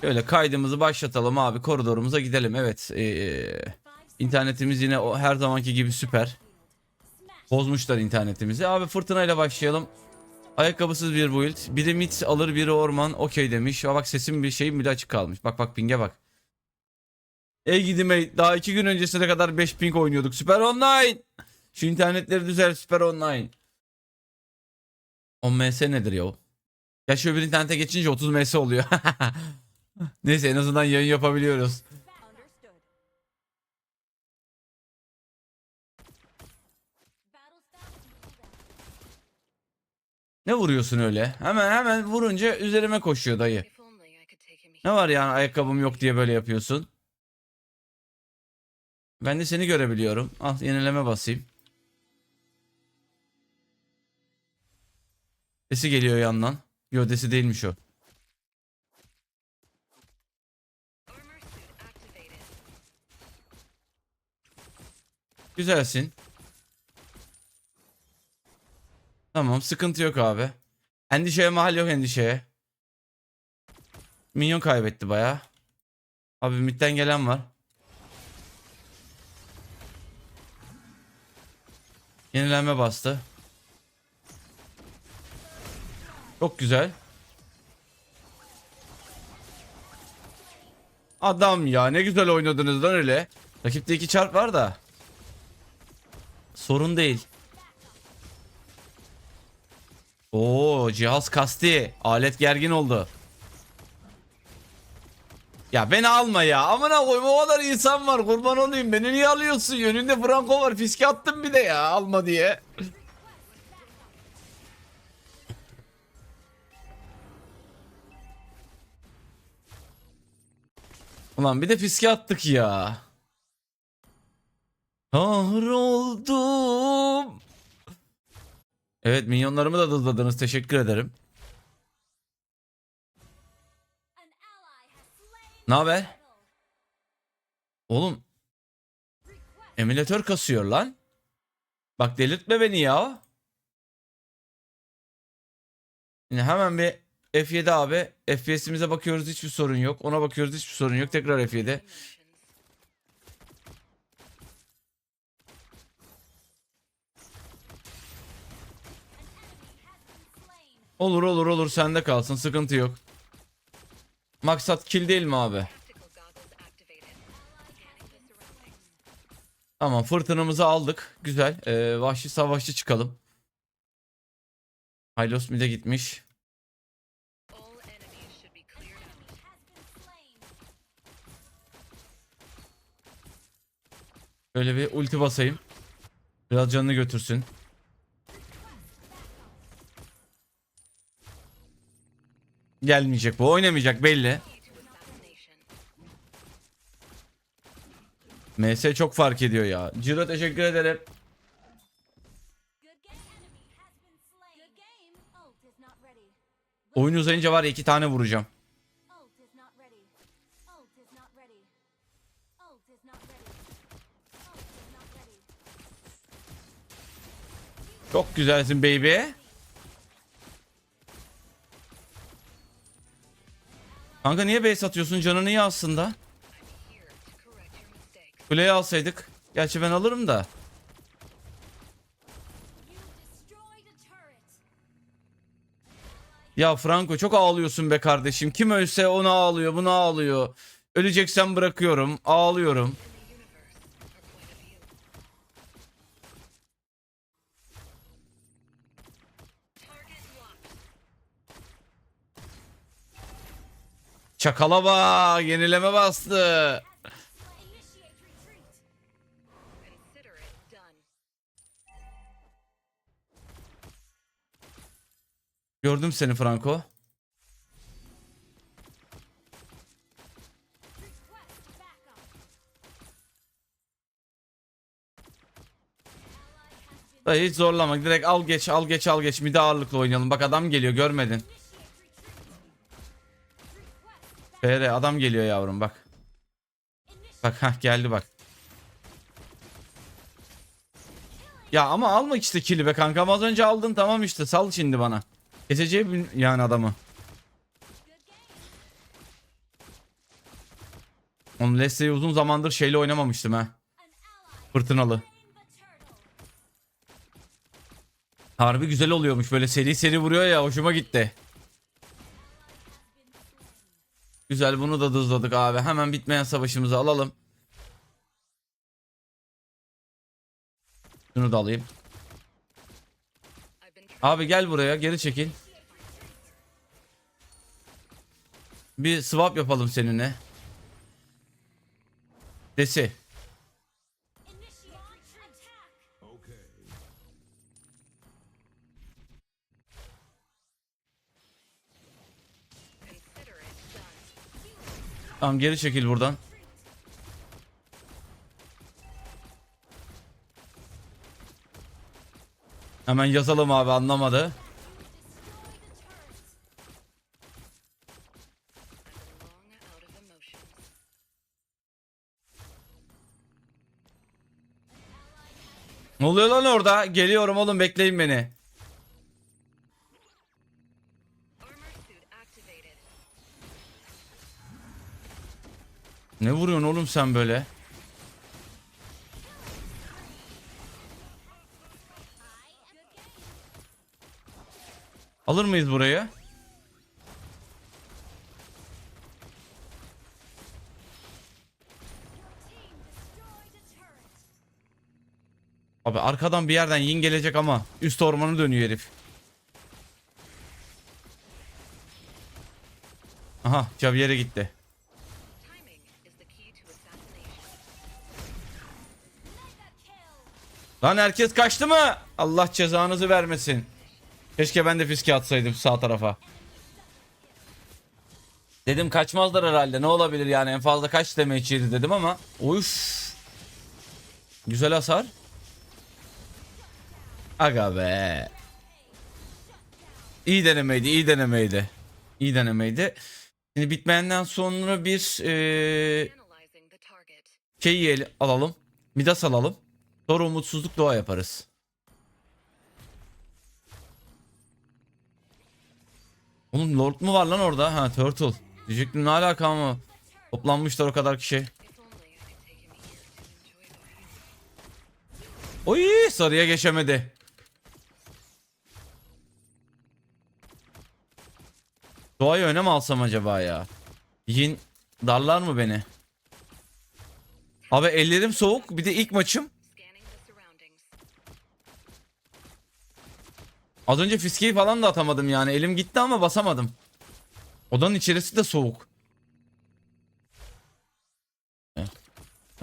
Şöyle kaydımızı başlatalım abi koridorumuza gidelim. Evet ee, internetimiz yine o her zamanki gibi süper. Bozmuşlar internetimizi. Abi fırtınayla başlayalım. Ayakkabısız bir build. Biri mid alır biri orman. Okey demiş. Aa bak sesim bir şeyim bile açık kalmış. Bak bak ping'e bak. Ey gidime daha iki gün öncesine kadar 5 ping oynuyorduk. Süper online. Şu internetleri düzel süper online. 10 ms nedir ya? Ya şu öbür internete geçince 30 ms oluyor. Neyse en azından yayın yapabiliyoruz. Ne vuruyorsun öyle? Hemen hemen vurunca üzerime koşuyor dayı. Ne var yani ayakkabım yok diye böyle yapıyorsun? Ben de seni görebiliyorum. Al yenileme basayım. Sesi geliyor yandan. Gövdesi değilmiş o. Güzelsin. Tamam sıkıntı yok abi. Endişeye mahal yok endişeye. Minyon kaybetti baya. Abi midden gelen var. Yenilenme bastı. Çok güzel. Adam ya ne güzel oynadınız lan öyle. Rakipte iki çarp var da. Sorun değil. Oo cihaz kasti. Alet gergin oldu. Ya beni alma ya. Amına koyayım o kadar insan var. Kurban olayım. Beni niye alıyorsun? Yönünde Franco var. Fiske attım bir de ya. Alma diye. Ulan bir de fiske attık ya. Kahroldum. Evet minyonlarımı da dızladınız. Teşekkür ederim. Ne haber? Oğlum. Emülatör kasıyor lan. Bak delirtme beni ya. Yine hemen bir F7 abi. FPS'imize bakıyoruz hiçbir sorun yok. Ona bakıyoruz hiçbir sorun yok. Tekrar F7. Olur olur olur sende kalsın sıkıntı yok. Maksat kill değil mi abi? Tamam fırtınamızı aldık. Güzel. Ee, vahşi savaşçı çıkalım. Hylos mid'e gitmiş. Böyle bir ulti basayım. Biraz canını götürsün. Gelmeyecek bu. Oynamayacak belli. MS çok fark ediyor ya. Ciro teşekkür ederim. Oyun uzayınca var ya iki tane vuracağım. Çok güzelsin baby. Kanka niye base atıyorsun? Canını iyi aslında. Kuleyi alsaydık. Gerçi ben alırım da. Ya Franco çok ağlıyorsun be kardeşim. Kim ölse onu ağlıyor, bunu ağlıyor. Öleceksen bırakıyorum, ağlıyorum. Çakala bak, yenileme bastı. Gördüm seni Franco. Dayı hiç zorlama. Direkt al geç al geç al geç. Mide ağırlıklı oynayalım. Bak adam geliyor görmedin. FR adam geliyor yavrum bak. Bak ha geldi bak. Ya ama alma işte kili be kankam. Az önce aldın tamam işte. Sal şimdi bana. Keseceği bil- yani adamı. Oğlum Leslie'yi uzun zamandır şeyle oynamamıştım ha. Fırtınalı. Harbi güzel oluyormuş böyle seri seri vuruyor ya hoşuma gitti. Güzel bunu da hızladık abi. Hemen bitmeyen savaşımızı alalım. Şunu da alayım. Abi gel buraya geri çekil. Bir swap yapalım seninle. Desi. Tamam geri çekil buradan. Hemen yazalım abi anlamadı. Ne oluyor lan orada? Geliyorum oğlum bekleyin beni. Ne vuruyorsun oğlum sen böyle? Alır mıyız burayı? Abi arkadan bir yerden yin gelecek ama üst ormanı dönüyor herif. Aha Javier'e gitti. Lan herkes kaçtı mı? Allah cezanızı vermesin. Keşke ben de fiske atsaydım sağ tarafa. Dedim kaçmazlar herhalde ne olabilir yani en fazla kaç damage yedi dedim ama. Uş. Güzel hasar. Aga be. İyi denemeydi iyi denemeydi. İyi denemeydi. Şimdi bitmeyenden sonra bir şeyi el- alalım. Midas alalım. Sonra umutsuzluk doğa yaparız. Oğlum lord mu var lan orada? Ha turtle. Diyecektim ne alaka ama. Toplanmışlar o kadar kişi. Oy sarıya geçemedi. Doğayı öne mi alsam acaba ya? Yin darlar mı beni? Abi ellerim soğuk. Bir de ilk maçım. Az önce fiskeyi falan da atamadım yani. Elim gitti ama basamadım. Odanın içerisi de soğuk.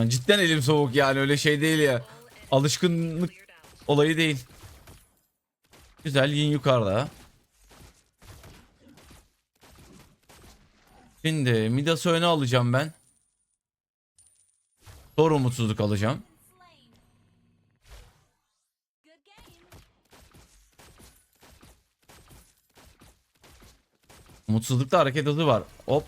Cidden elim soğuk yani öyle şey değil ya. Alışkınlık olayı değil. Güzel yin yukarıda. Şimdi Midas'ı öne alacağım ben. Sonra umutsuzluk alacağım. Umutsuzlukta hareket hızı var. Hop.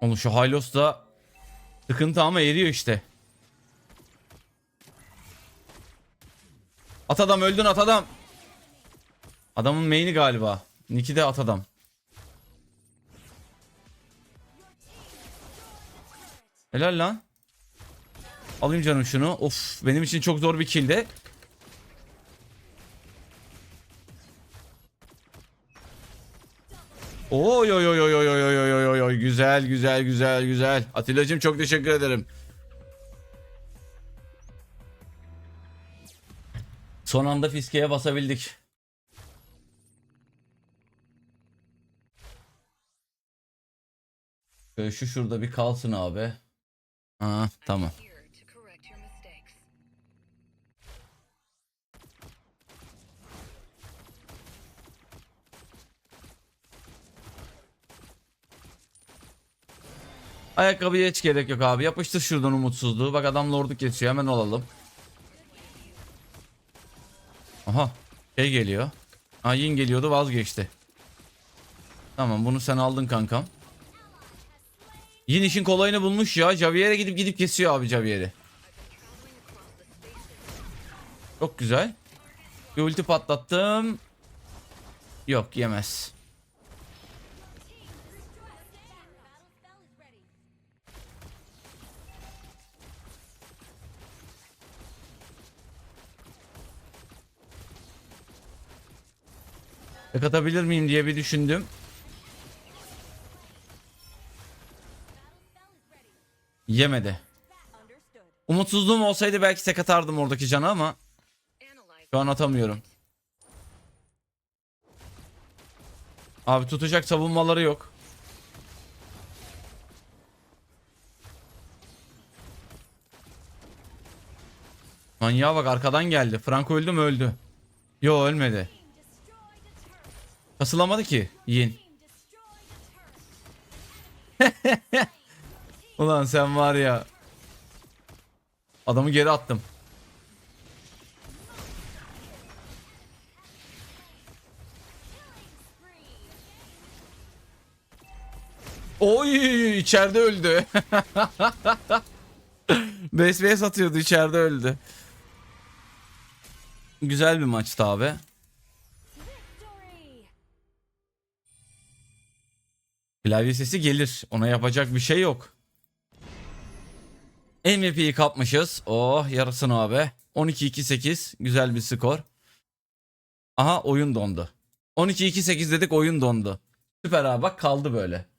Oğlum şu Hylos da sıkıntı ama eriyor işte. At adam öldün at adam. Adamın main'i galiba. Nick'i de at adam. Helal lan. Alayım canım şunu. Of benim için çok zor bir kill'de. Oy oy oy oy oy oy oy oy oy oy güzel güzel güzel güzel. Atilla'cığım çok teşekkür ederim. Son anda fiskeye basabildik. Şöyle şu şurada bir kalsın abi. Ha tamam. Ayakkabıya hiç gerek yok abi. Yapıştır şuradan umutsuzluğu. Bak adam lordu kesiyor. Hemen alalım. Aha. Şey geliyor. Ha yin geliyordu vazgeçti. Tamam bunu sen aldın kankam. Yin işin kolayını bulmuş ya. Javier'e gidip gidip kesiyor abi Javier'i. Çok güzel. Bir ulti patlattım. Yok yemez. Tek miyim diye bir düşündüm. Yemedi. Umutsuzluğum olsaydı belki tek atardım oradaki canı ama şu an atamıyorum. Abi tutacak savunmaları yok. Manyağa bak arkadan geldi. Franco öldü mü öldü. Yo ölmedi. Kasılamadı ki Yin. Ulan sen var ya. Adamı geri attım. Oy içeride öldü. Base base atıyordu içeride öldü. Güzel bir maçtı abi. Klavye sesi gelir. Ona yapacak bir şey yok. MVP'yi kapmışız. Oh yarısını abi. 12-2-8 güzel bir skor. Aha oyun dondu. 12-2-8 dedik oyun dondu. Süper abi bak kaldı böyle.